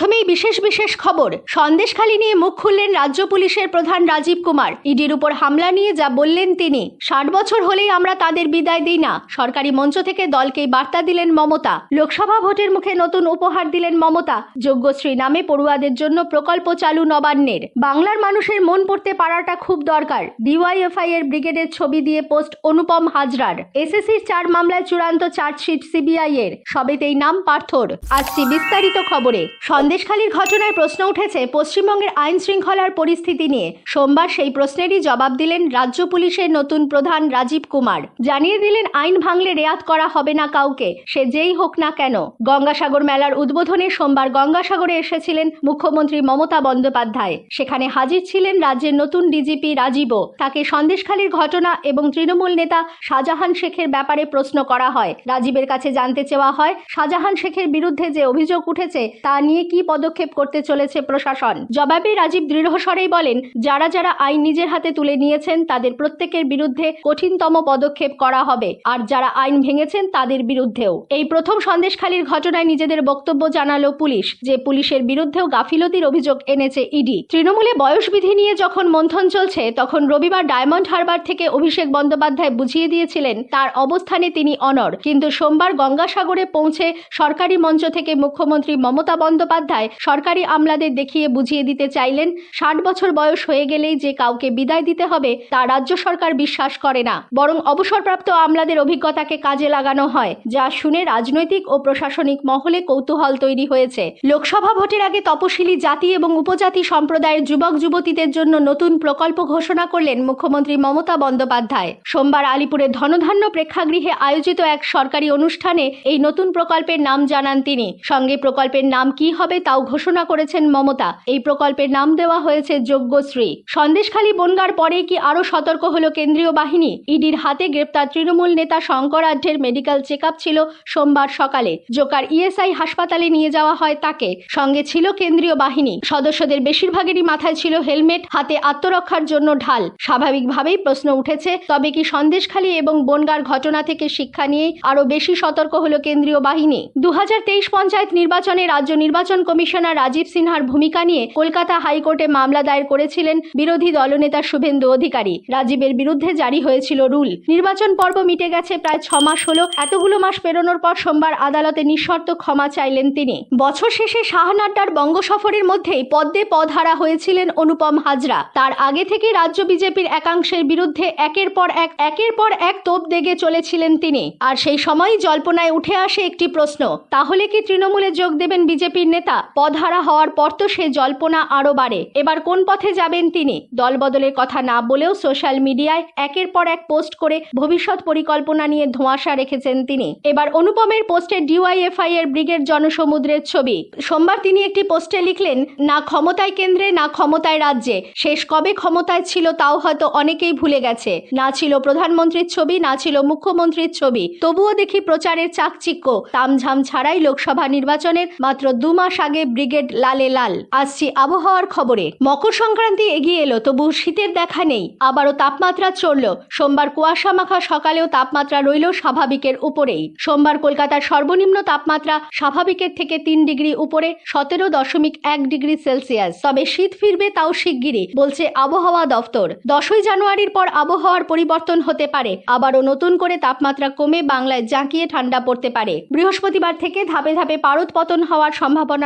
প্রথমেই বিশেষ বিশেষ খবর, সন্দেশখালী নিয়ে মুখ খুললেন রাজ্য পুলিশের প্রধান রাজীব কুমার। ইডির উপর হামলা নিয়ে যা বললেন তিনি, ষাট বছর হলেই আমরা তাদের বিদায় দিই না। সরকারি মঞ্চ থেকে দলকেই বার্তা দিলেন মমতা। লোকসভা ভোটের মুখে নতুন উপহার দিলেন মমতা। যোগ্যশ্রী নামে পড়ুয়াদের জন্য প্রকল্প চালু নবান্নের। বাংলার মানুষের মন পড়তে পারাটা খুব দরকার। ডিওয়াইএফআই এর ব্রিগেডের ছবি দিয়ে পোস্ট অনুপম হাজরার। এসএসসির চার মামলায় চূড়ান্ত চার্জশিট সিবিআই এর। সবেতেই নাম পার্থর। আসছি বিস্তারিত খবরে সন্দেশখালীর ঘটনায় প্রশ্ন উঠেছে, পশ্চিমবঙ্গের আইন শৃঙ্খলার পরিস্থিতি নিয়ে। সোমবার সেই প্রশ্নেরই জবাব দিলেন রাজ্য পুলিশের নতুন প্রধান রাজীব কুমার। জানিয়ে দিলেন, আইন ভাঙলে রেয়াত করা হবে না কাউকে, সে যেই হোক না কেন। গঙ্গাসাগর মেলার উদ্বোধনে সোমবার গঙ্গাসাগরে এসেছিলেন মুখ্যমন্ত্রী মমতা বন্দ্যোপাধ্যায়। সেখানে হাজির ছিলেন রাজ্যের নতুন ডিজিপি রাজীবও। তাকে সন্দেশখালীর ঘটনা এবং তৃণমূল নেতা শাহজাহান শেখের ব্যাপারে প্রশ্ন করা হয়। রাজীবের কাছে জানতে চাওয়া হয়, শাহজাহান শেখের বিরুদ্ধে যে অভিযোগ উঠেছে, তা নিয়ে কি পদক্ষেপ করতে চলেছে প্রশাসন। জবাবে রাজীব দৃঢ়স্বরেই বলেন, যারা যারা আইন নিজের হাতে তুলে নিয়েছেন, তাদের প্রত্যেকের বিরুদ্ধে কঠিনতম পদক্ষেপ করা হবে। আর যারা আইন ভেঙেছেন, তাদের বিরুদ্ধেও। এই প্রথম সন্দেশখালীর ঘটনায় নিজেদের বক্তব্য জানালো পুলিশ, যে পুলিশের বিরুদ্ধেও গাফিলতির অভিযোগ এনেছে ইডি। তৃণমূলে বয়সবিধি নিয়ে যখন মন্থন চলছে, তখন রবিবার ডায়মন্ড হারবার থেকে অভিষেক বন্দ্যোপাধ্যায় বুঝিয়ে দিয়েছিলেন, তার অবস্থানে তিনি অনর কিন্তু সোমবার গঙ্গাসাগরে পৌঁছে সরকারি মঞ্চ থেকে মুখ্যমন্ত্রী মমতা বন্দ্যোপাধ্যায় সরকারি আমলাদের দেখিয়ে বুঝিয়ে দিতে চাইলেন, ষাট বছর বয়স হয়ে গেলেই যে কাউকে বিদায় দিতে হবে, তা রাজ্য সরকার বিশ্বাস করে না। বরং অবসরপ্রাপ্ত আমলাদের অভিজ্ঞতাকে কাজে লাগানো হয়, যা শুনে রাজনৈতিক ও প্রশাসনিক মহলে কৌতূহল তৈরি হয়েছে। লোকসভা ভোটের আগে তপশিলি জাতি এবং উপজাতি সম্প্রদায়ের যুবক যুবতীদের জন্য নতুন প্রকল্প ঘোষণা করলেন মুখ্যমন্ত্রী মমতা বন্দ্যোপাধ্যায়। সোমবার আলিপুরের ধনধান্য প্রেক্ষাগৃহে আয়োজিত এক সরকারি অনুষ্ঠানে এই নতুন প্রকল্পের নাম জানান তিনি। সঙ্গে প্রকল্পের নাম কি হবে তাও ঘোষণা করেছেন মমতা? এই প্রকল্পের নাম দেওয়া হয়েছে যোগ্যশ্রী সন্দেশখালী বনগার পরে কি আরও সতর্ক হলো কেন্দ্রীয় বাহিনী? ইডির হাতে গ্রেপ্তার তৃণমূল নেতা শঙ্করাঢ্যের মেডিকেল চেক ছিল সোমবার সকালে। জোকার ইএসআই হাসপাতালে নিয়ে যাওয়া হয় তাকে। সঙ্গে ছিল কেন্দ্রীয় বাহিনী। সদস্যদের বেশিরভাগেরই মাথায় ছিল হেলমেট, হাতে আত্মরক্ষার জন্য ঢাল। স্বাভাবিকভাবেই প্রশ্ন উঠেছে, তবে কি সন্দেশখালী এবং বনগার ঘটনা থেকে শিক্ষা নিয়েই আরও বেশি সতর্ক হলো কেন্দ্রীয় বাহিনী? দু পঞ্চায়েত নির্বাচনে রাজ্য নির্বাচন কমিশনার রাজীব সিনহার ভূমিকা নিয়ে কলকাতা হাইকোর্টে মামলা দায়ের করেছিলেন বিরোধী দলনেতা শুভেন্দু অধিকারী। রাজীবের বিরুদ্ধে জারি হয়েছিল রুল। নির্বাচন পর্ব মিটে গেছে প্রায় ছ মাস হলো। এতগুলো মাস পেরোনোর পর সোমবার আদালতে নিঃশর্ত ক্ষমা চাইলেন তিনি। বছর শেষে শাহনাড্ডার বঙ্গ সফরের মধ্যেই পদ্মে পদ হারা হয়েছিলেন অনুপম হাজরা। তার আগে থেকে রাজ্য বিজেপির একাংশের বিরুদ্ধে একের পর এক, একের পর এক তোপ দেগে চলেছিলেন তিনি। আর সেই সময়ই জল্পনায় উঠে আসে একটি প্রশ্ন, তাহলে কি তৃণমূলে যোগ দেবেন বিজেপির নেতা? পদহারা হওয়ার পর তো সে জল্পনা আরও বাড়ে। এবার কোন পথে যাবেন তিনি? দলবদলের কথা না বলেও সোশ্যাল মিডিয়ায় একের পর এক পোস্ট করে ভবিষ্যৎ পরিকল্পনা নিয়ে ধোঁয়াশা রেখেছেন তিনি। এবার অনুপমের পোস্টে ডিওয়াইএফআই এর ব্রিগেড জনসমুদ্রের ছবি। সোমবার তিনি একটি পোস্টে লিখলেন, না ক্ষমতায় কেন্দ্রে, না ক্ষমতায় রাজ্যে। শেষ কবে ক্ষমতায় ছিল তাও হয়তো অনেকেই ভুলে গেছে। না ছিল প্রধানমন্ত্রীর ছবি, না ছিল মুখ্যমন্ত্রীর ছবি। তবুও দেখি প্রচারের চাকচিক্য। তামঝাম ছাড়াই লোকসভা নির্বাচনের মাত্র দু মাস আগে ব্রিগেড লালে লাল। আসছি আবহাওয়ার খবরে। মকর সংক্রান্তি এগিয়ে এলো, তবু শীতের দেখা নেই। আবারও তাপমাত্রা চড়ল। সোমবার কুয়াশা মাখা সকালেও তাপমাত্রা রইল স্বাভাবিকের উপরেই। সোমবার কলকাতার সর্বনিম্ন তাপমাত্রা স্বাভাবিকের থেকে তিন ডিগ্রি উপরে, সতেরো দশমিক এক ডিগ্রি সেলসিয়াস। তবে শীত ফিরবে তাও শিগগিরই, বলছে আবহাওয়া দফতর। দশই জানুয়ারির পর আবহাওয়ার পরিবর্তন হতে পারে। আবারও নতুন করে তাপমাত্রা কমে বাংলায় জাঁকিয়ে ঠান্ডা পড়তে পারে। বৃহস্পতিবার থেকে ধাপে ধাপে পারদ পতন হওয়ার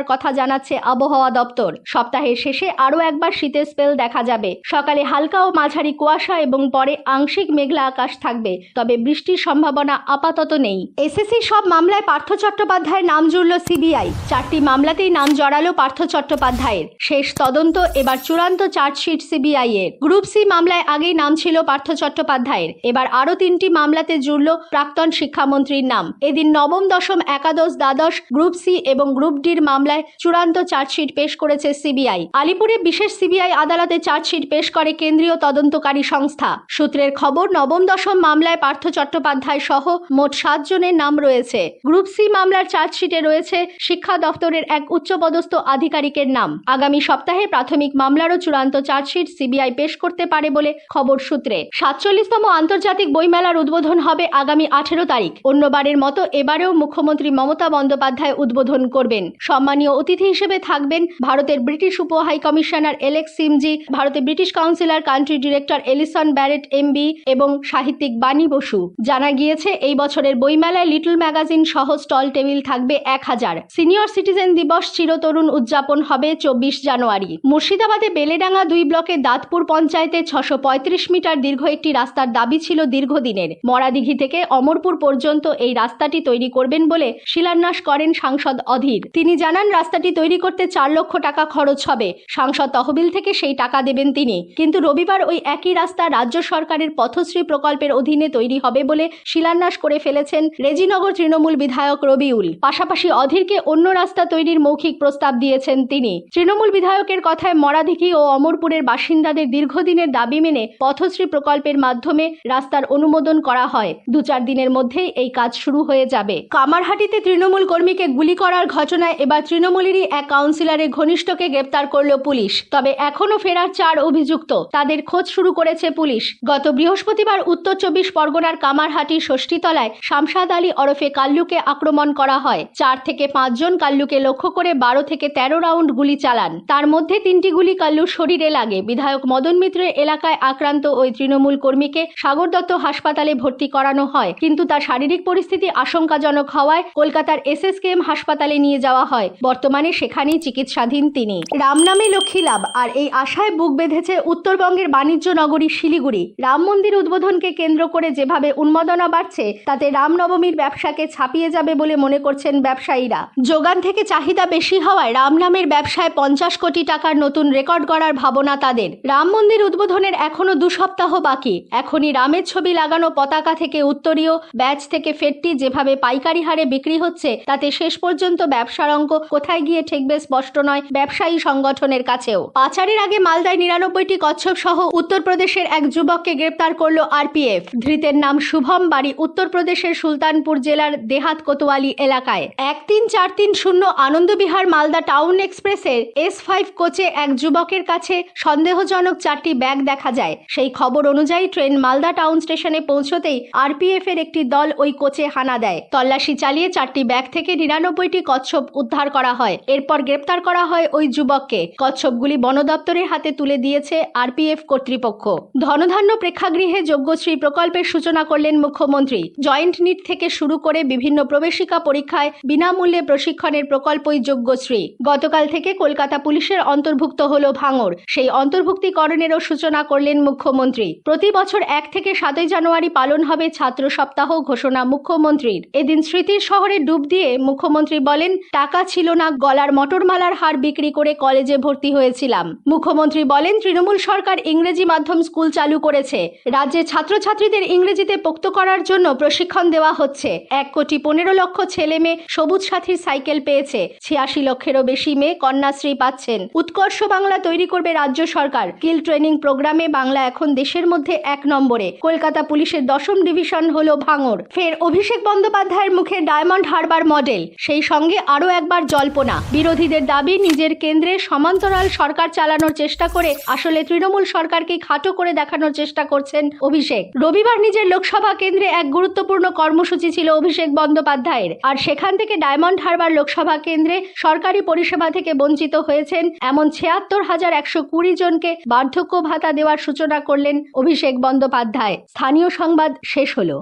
সম্ভাবনার কথা জানাচ্ছে আবহাওয়া দপ্তর। সপ্তাহের শেষে আরও একবার শীতের স্পেল দেখা যাবে। সকালে হালকা ও মাঝারি কুয়াশা এবং পরে আংশিক মেঘলা আকাশ থাকবে। তবে বৃষ্টির সম্ভাবনা আপাতত নেই। এসএসসি সব মামলায় পার্থ চট্টোপাধ্যায়ের নাম জুড়ল সিবিআই। চারটি মামলাতেই নাম জড়ালো পার্থ চট্টোপাধ্যায়ের। শেষ তদন্ত এবার চূড়ান্ত চার্জশিট সিবিআই এর। গ্রুপ সি মামলায় আগেই নাম ছিল পার্থ চট্টোপাধ্যায়ের। এবার আরও তিনটি মামলাতে জুড়ল প্রাক্তন শিক্ষামন্ত্রীর নাম। এদিন নবম দশম একাদশ দ্বাদশ গ্রুপ সি এবং গ্রুপ ডির মামলায় চূড়ান্ত চার্জশিট পেশ করেছে সিবিআই। আলিপুরে বিশেষ সিবিআই আদালতে চার্জশিট পেশ করে কেন্দ্রীয় তদন্তকারী সংস্থা। সূত্রের খবর, নবম দশম মামলায় পার্থ চট্টোপাধ্যায় সহ মোট সাত জনের নাম রয়েছে। গ্রুপ সি মামলার চার্জশিটে রয়েছে শিক্ষা দপ্তরের এক উচ্চপদস্থ আধিকারিকের নাম। আগামী সপ্তাহে প্রাথমিক মামলারও চূড়ান্ত চার্জশিট সিবিআই পেশ করতে পারে বলে খবর সূত্রে। সাতচল্লিশতম আন্তর্জাতিক বইমেলার উদ্বোধন হবে আগামী আঠেরো তারিখ। অন্যবারের মতো এবারেও মুখ্যমন্ত্রী মমতা বন্দ্যোপাধ্যায় উদ্বোধন করবেন। সম্মানীয় সম্মানীয় অতিথি হিসেবে থাকবেন ভারতের ব্রিটিশ উপ হাই কমিশনার এলেক্স সিমজি, ভারতের British councillor country director Alison Barrett MBE এবং সাহিত্যিক বাণী বসু। জানা গিয়েছে, এই বছরের বইমেলায় লিটল ম্যাগাজিন সহ স্টল টেবিল থাকবে এক হাজার। সিনিয়র সিটিজেন দিবস চিরতরুণ উদযাপন হবে চব্বিশ জানুয়ারি। মুর্শিদাবাদে বেলেডাঙ্গা দুই ব্লকে দাঁতপুর পঞ্চায়েতে ছশো পঁয়ত্রিশ মিটার দীর্ঘ একটি রাস্তার দাবি ছিল দীর্ঘদিনের। মরাদিঘি থেকে অমরপুর পর্যন্ত এই রাস্তাটি তৈরি করবেন বলে শিলান্যাস করেন সাংসদ অধীর। তিনি জানান রাস্তাটি তৈরি করতে চার লক্ষ টাকা খরচ হবে। সাংসদ তহবিল থেকে সেই টাকা দেবেন তিনি। কিন্তু রবিবার ওই একই রাস্তা রাজ্য সরকারের পথশ্রী প্রকল্পের অধীনে তৈরি হবে বলে শিলান্যাস করে ফেলেছেন রেজিনগর তৃণমূল বিধায়ক রবিউল। পাশাপাশি অধীরকে অন্য রাস্তা তৈরির মৌখিক প্রস্তাব দিয়েছেন তিনি। তৃণমূল বিধায়কের কথায় মরাদিঘি ও অমরপুরের বাসিন্দাদের দীর্ঘদিনের দাবি মেনে পথশ্রী প্রকল্পের মাধ্যমে রাস্তার অনুমোদন করা হয়। দু চার দিনের মধ্যেই এই কাজ শুরু হয়ে যাবে। কামারহাটিতে তৃণমূল কর্মীকে গুলি করার ঘটনায় এবার তৃণমূলেরই এক কাউন্সিলরের ঘনিষ্ঠকে গ্রেপ্তার করল পুলিশ, তবে এখনও ফেরার চার অভিযুক্ত। তাদের খোঁজ শুরু করেছে পুলিশ। গত বৃহস্পতিবার উত্তর চব্বিশ পরগনার কামারহাটির ষষ্ঠীতলায় শামসাদ আলী ওরফে কাল্লুকে আক্রমণ করা হয়। চার থেকে পাঁচজন কাল্লুকে লক্ষ্য করে বারো থেকে তেরো রাউন্ড গুলি চালান। তার মধ্যে তিনটি গুলি কাল্লুর শরীরে লাগে। বিধায়ক মদন মিত্রের এলাকায় আক্রান্ত ওই তৃণমূল কর্মীকে সাগর দত্ত হাসপাতালে ভর্তি করানো হয়। কিন্তু তার শারীরিক পরিস্থিতি আশঙ্কাজনক হওয়ায় কলকাতার এস এস এসএসকেএম হাসপাতালে নিয়ে যাওয়া হয়। বর্তমানে সেখানেই চিকিৎসাধীন তিনি। রাম নামে লক্ষ্মী লাভ, আর এই আশায় বুক বেঁধেছে উত্তরবঙ্গের বাণিজ্য নগরী শিলিগুড়ি। রাম মন্দির উদ্বোধনকে কেন্দ্র করে যেভাবে উন্মাদনা বাড়ছে, তাতে রামনবমীর ব্যবসাকে ছাপিয়ে যাবে বলে মনে করছেন ব্যবসায়ীরা। যোগান থেকে চাহিদা বেশি হওয়ায় রাম নামের ব্যবসায় পঞ্চাশ কোটি টাকার নতুন রেকর্ড গড়ার ভাবনা তাদের। রাম মন্দির উদ্বোধনের এখনও দু সপ্তাহ বাকি। এখনই রামের ছবি লাগানো পতাকা থেকে উত্তরীয়, ব্যাচ থেকে ফেটটি যেভাবে পাইকারি হারে বিক্রি হচ্ছে, তাতে শেষ পর্যন্ত ব্যবসার অঙ্ক কোথায় গিয়ে ঠেকবে স্পষ্ট নয় ব্যবসায়ী সংগঠনের কাছেও। পাচারের আগে মালদায় নিরানব্বইটি কচ্ছপ সহ উত্তরপ্রদেশের এক যুবককে গ্রেপ্তার করল আরপিএফ। ধৃতের নাম শুভম বাড়ি উত্তরপ্রদেশের সুলতানপুর জেলার দেহাত কোতোয়ালি এলাকায়। এক তিন চার তিন শূন্য আনন্দবিহার মালদা টাউন এক্সপ্রেসের এস ফাইভ কোচে এক যুবকের কাছে সন্দেহজনক চারটি ব্যাগ দেখা যায়। সেই খবর অনুযায়ী ট্রেন মালদা টাউন স্টেশনে পৌঁছতেই আরপিএফ এর একটি দল ওই কোচে হানা দেয়। তল্লাশি চালিয়ে চারটি ব্যাগ থেকে নিরানব্বইটি কচ্ছপ উদ্ধার করা হয়। এরপর গ্রেপ্তার করা হয় ওই যুবককে। কচ্ছপগুলি বন দপ্তরের হাতে তুলে দিয়েছে আরপিএফ কর্তৃপক্ষ। ধনধান্য প্রেক্ষাগৃহে যোগ্যশ্রী প্রকল্পের সূচনা করলেন মুখ্যমন্ত্রী। জয়েন্ট নিট থেকে শুরু করে বিভিন্ন প্রবেশিকা পরীক্ষায় বিনামূল্যে প্রশিক্ষণের প্রকল্পই যোগ্যশ্রী গতকাল থেকে কলকাতা পুলিশের অন্তর্ভুক্ত হল ভাঙর সেই অন্তর্ভুক্তিকরণেরও সূচনা করলেন মুখ্যমন্ত্রী। প্রতি বছর এক থেকে সাতই জানুয়ারি পালন হবে ছাত্র সপ্তাহ ঘোষণা মুখ্যমন্ত্রীর। এদিন স্মৃতির শহরে ডুব দিয়ে মুখ্যমন্ত্রী বলেন, টাকা ছিল না, গলার মটরমালার হার বিক্রি করে কলেজে ভর্তি হয়েছিলাম। মুখ্যমন্ত্রী বলেন, তৃণমূল সরকার ইংরেজি মাধ্যম স্কুল চালু করেছে। রাজ্যে ছাত্রছাত্রীদের ইংরেজিতে পোক্ত করার জন্য প্রশিক্ষণ দেওয়া হচ্ছে। এক কোটি পনেরো লক্ষ ছেলে মেয়ে সবুজ সাথীর সাইকেল পেয়েছে। ছিয়াশি লক্ষেরও বেশি মেয়ে কন্যাশ্রী পাচ্ছেন। উৎকর্ষ বাংলা তৈরি করবে রাজ্য সরকার। কিল ট্রেনিং প্রোগ্রামে বাংলা এখন দেশের মধ্যে এক নম্বরে। কলকাতা পুলিশের দশম ডিভিশন হলো ভাঙর ফের অভিষেক বন্দ্যোপাধ্যায়ের মুখে ডায়মন্ড হারবার মডেল। সেই সঙ্গে আরও একবার জল্পনা বিরোধীদের দাবি, নিজের কেন্দ্রে সমান্তরাল সরকার চালানোর চেষ্টা করে আসলে তৃণমূল সরকারকে খাটো করে দেখানোর চেষ্টা করছেন অভিষেক। রবিবার নিজের লোকসভা কেন্দ্রে এক গুরুত্বপূর্ণ কর্মসূচি ছিল অভিষেক বন্দ্যোপাধ্যায়ের। আর সেখান থেকে ডায়মন্ড হারবার লোকসভা কেন্দ্রে সরকারি পরিষেবা থেকে বঞ্চিত হয়েছেন এমন ছিয়াত্তর হাজার একশো কুড়ি জনকে বার্ধক্য ভাতা দেওয়ার সূচনা করলেন অভিষেক বন্দ্যোপাধ্যায়। স্থানীয় সংবাদ শেষ হলো।